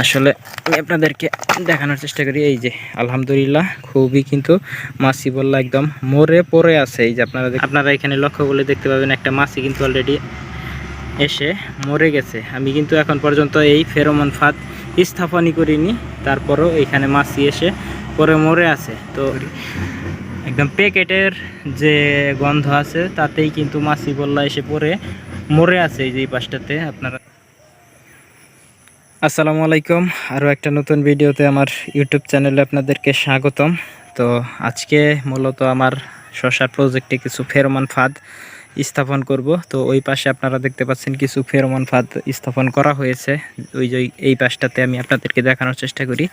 আসলে আমি আপনাদেরকে দেখানোর চেষ্টা করি, এই যে, আলহামদুলিল্লাহ, খুবই কিন্তু মাছি বললা একদম মরে পড়ে আছে, এই যে আপনারা আপনারা এখানে লক্ষ্য করলে দেখতে পাবেন একটা মাছি কিন্তু অলরেডি এসে মরে গেছে। আমি কিন্তু এখন পর্যন্ত এই ফেরোমন ফাঁদ স্থাপনই করিনি, তারপরও এখানে মাছি এসে পরে মরে আছে। তো একদম প্যাকেটের যে গন্ধ আছে, তাতেই কিন্তু মাছি বললা এসে পরে মরে আছে, এই যে পাশটাতে আপনারা আসসালামু আলাইকুম। আরও একটা নতুন ভিডিওতে আমার ইউটিউব চ্যানেলে আপনাদেরকে স্বাগতম। তো আজকে মূলত আমার শশার প্রজেক্টে কিছু ফেরোমন ফাঁদ স্থাপন করব। তো ওই পাশে আপনারা দেখতে পাচ্ছেন কিছু ফেরোমন ফাঁদ স্থাপন করা হয়েছে। ওই যে এই পাশটাতে আমি আপনাদেরকে দেখানোর চেষ্টা করি।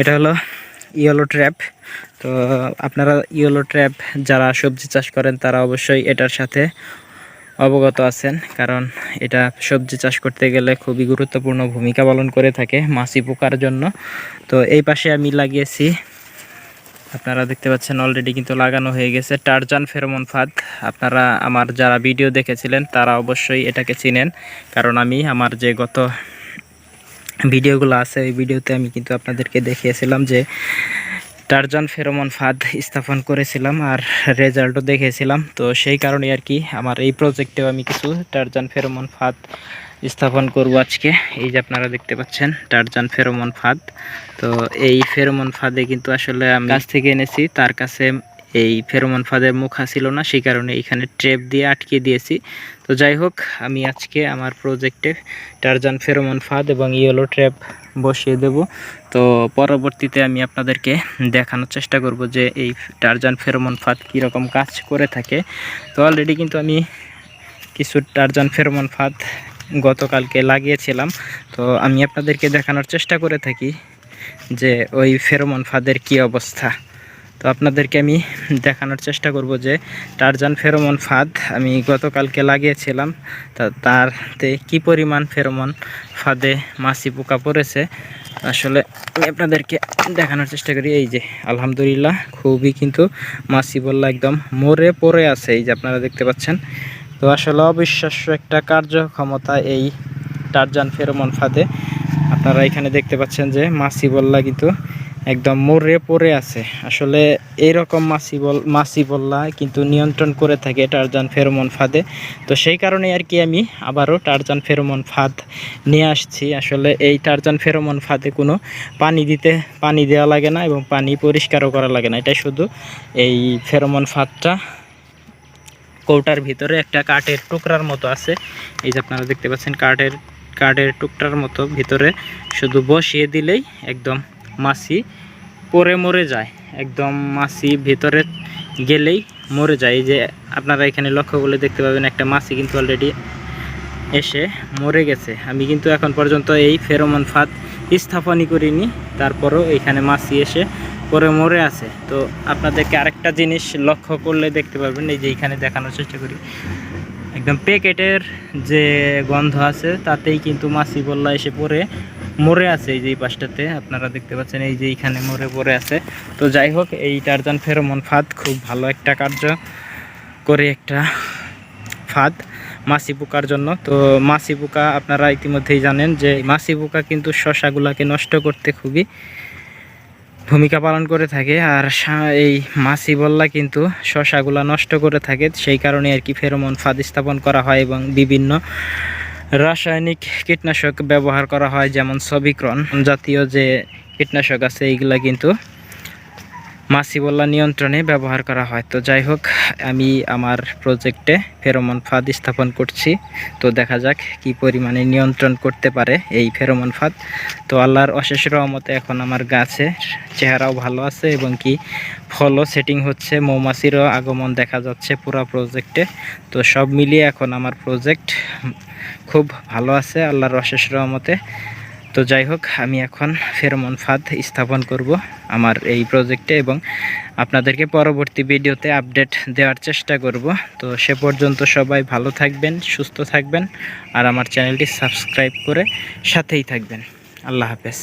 এটা হলো ইয়েলো ট্র্যাপ। তো আপনারা ইয়েলো ট্র্যাপ যারা সবজি চাষ করেন, তারা অবশ্যই এটার সাথে অবগত আছেন, কারণ এটা সবজি চাষ করতে গেলে খুবই গুরুত্বপূর্ণ ভূমিকা পালন করে থাকে মাছি পোকার জন্য। তো এই পাশে আমি লাগিয়েছি, আপনারা দেখতে পাচ্ছেন অলরেডি কিন্তু লাগানো হয়ে গেছে টারজান ফেরোমন ফাঁদ। আপনারা আমার যারা ভিডিও দেখেছিলেন, তারা অবশ্যই এটাকে চিনেন, কারণ আমি আমার যে গত ভিডিওগুলো আছে, ওই ভিডিওতে আমি কিন্তু আপনাদেরকে দেখিয়েছিলাম যে টারজান ফেরোমন ফাঁদ স্থাপন করেছিলাম আর রেজাল্টও দেখেছিলাম। তো সেই কারণে আর কি আমার এই প্রজেক্টেও আমি কিছু টারজান ফেরোমন ফাঁদ স্থাপন করব আজকে। এই যে আপনারা দেখতে পাচ্ছেন টারজান ফেরোমন ফাঁদ। তো এই ফেরোমন ফাঁদে কিন্তু আসলে আমি গাছ থেকে এনেছি, তার কাছে এই ফেরোমন ফাঁদের মুখা ছিল না, সেই কারণে এখানে ট্রেপ দিয়ে আটকে দিয়েছি। তো যাই হোক, আমি আজকে আমার প্রজেক্টে টারজান ফেরোমন ফাঁদ এবং ইয়েলো ট্র্যাপ বসিয়ে দেব। তো পরবর্তীতে আমি আপনাদেরকে দেখানোর চেষ্টা করব যে এই টারজান ফেরোমন ফাঁদ কীরকম কাজ করে থাকে। তো অলরেডি কিন্তু আমি কিছু টারজান ফেরোমন ফাঁদ গতকালকে লাগিয়েছিলাম। তো আমি আপনাদেরকে দেখানোর চেষ্টা করে থাকি যে ওই ফেরোমন ফাঁদের কী অবস্থা। তো আপনাদেরকে আমি দেখানোর চেষ্টা করব যে টারজান ফেরোমন ফাঁদ আমি গতকালকে লাগিয়েছিলাম, তা তারতে কি পরিমাণ ফেরোমন ফাঁদে মাছি পোকা পড়েছে? আসলে আমি আপনাদেরকে দেখানোর চেষ্টা করি, এই যে আলহামদুলিল্লাহ খুবই কিন্তু মাছি বললা একদম মরে পড়ে আছে, এই যে আপনারা দেখতে পাচ্ছেন। তো আসলে অবিশ্বাস্য একটা কার্যক্ষমতা এই টারজান ফেরোমন ফাঁদে। আপনারা এখানে দেখতে পাচ্ছেন যে মাছি বললা কিন্তু একদম মরে পড়ে আছে। আসলে এইরকম মাছি বল, মাছি বললা, কিন্তু নিয়ন্ত্রণ করে থাকে টারজান ফেরোমন ফাঁদে। তো সেই কারণে আর কি আমি আবারও টারজান ফেরোমন ফাঁদ নিয়ে আসছি। আসলে এই টারজান ফেরোমন ফাঁদে কোনো পানি দিতে, পানি দেওয়া লাগে না এবং পানি পরিষ্কারও করা লাগে না। এটা শুধু এই ফেরোমন ফাঁদটা কৌটার ভিতরে একটা কাঠের টুকরার মতো আছে। এই যে আপনারা দেখতে পাচ্ছেন কাঠের কাঠের টুকরার মতো ভিতরে শুধু বসিয়ে দিলেই একদম মাছি পরে মরে যায়। একদম মাছি ভেতরে গেলেই মরে যায়। যে আপনারা এখানে লক্ষ্য করলে দেখতে পাবেন একটা মাছি কিন্তু অলরেডি এসে মরে গেছে। আমি কিন্তু এখন পর্যন্ত এই ফেরোমন ফাঁদ স্থাপনই করিনি। তারপরও এখানে মাছি এসে পরে মরে আছে। তো আপনাদেরকে আরেকটা জিনিস লক্ষ্য করলে দেখতে পাবেন এই যে এখানে দেখানোর চেষ্টা করি। একদম প্যাকেটের যে গন্ধ আছে, তাতেই কিন্তু মাছি বললা এসে পরে মরে আছে এই যে এই পাশটাতে। আপনারা দেখতে পাচ্ছেন এই যে এইখানে মরে পড়ে আছে। তো যাই হোক, এই টারজান ফেরোমন ফাঁদ খুব ভালো একটা কার্য করে একটা ফাঁদ মাছি পোকার জন্য। তো মাছি পোকা আপনারা ইতিমধ্যেই জানেন যে মাছি পোকা কিন্তু শশাগুলাকে নষ্ট করতে খুবই ভূমিকা পালন করে থাকে। আর এই মাছি বল্লা কিন্তু শশাগুলা নষ্ট করে থাকে। সেই কারণে আর কি ফেরোমন ফাঁদ স্থাপন করা হয় এবং বিভিন্ন রাসায়নিক কীটনাশক ব্যবহার করা হয় যেমন সবিক্রন জাতীয় যে কীটনাশক আছে এইগুলা কিন্তু মাছি বল্লা নিয়ন্ত্রণে ব্যবহার করা হয়। তো যাই হোক, আমি আমার প্রজেক্টে ফেরোমন ফাঁদ স্থাপন করছি। তো দেখা যাক কি পরিমাণে নিয়ন্ত্রণ করতে পারে এই ফেরোমন ফাঁদ। তো আল্লাহর অশেষ রহমতে এখন আমার গাছে চেহারাও ভালো আছে এবং কি ফলও সেটিং হচ্ছে, মৌমাছিরও আগমন দেখা যাচ্ছে পুরো প্রজেক্টে তো সব মিলিয়ে এখন আমার প্রজেক্ট খুব ভালো আছে, আল্লাহর অশেষ রহমতে। তো যাই হোক, আমি এখন ফেরোমন ফাঁদ স্থাপন করব আমার এই প্রজেক্টে এবং আপনাদেরকে পরবর্তী ভিডিওতে আপডেট দেওয়ার চেষ্টা করব। তো সে পর্যন্ত সবাই ভালো থাকবেন, সুস্থ থাকবেন আর আমার চ্যানেলটি সাবস্ক্রাইব করে সাথেই থাকবেন। আল্লাহ হাফেজ।